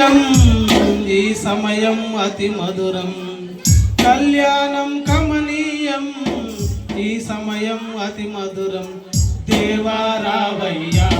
ఈ సమయం అతి మధురం. కళ్యాణం కమనీయం ఈ సమయం అతి మధురం. దేవారావయ్యా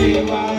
seu amor.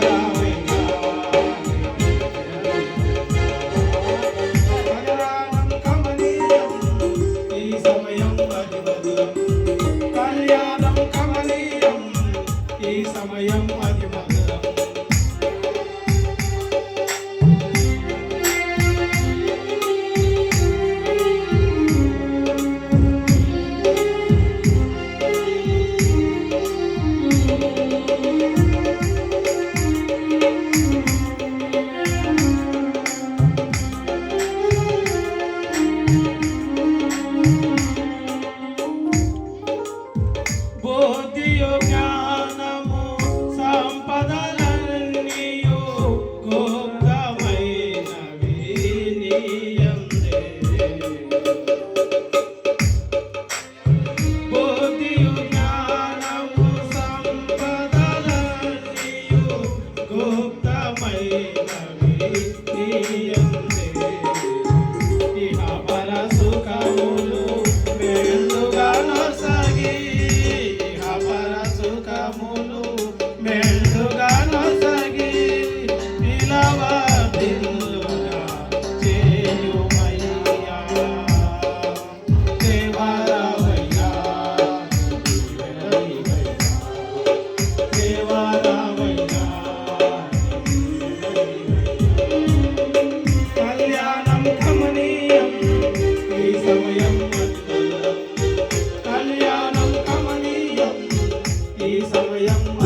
Yeah. సమయం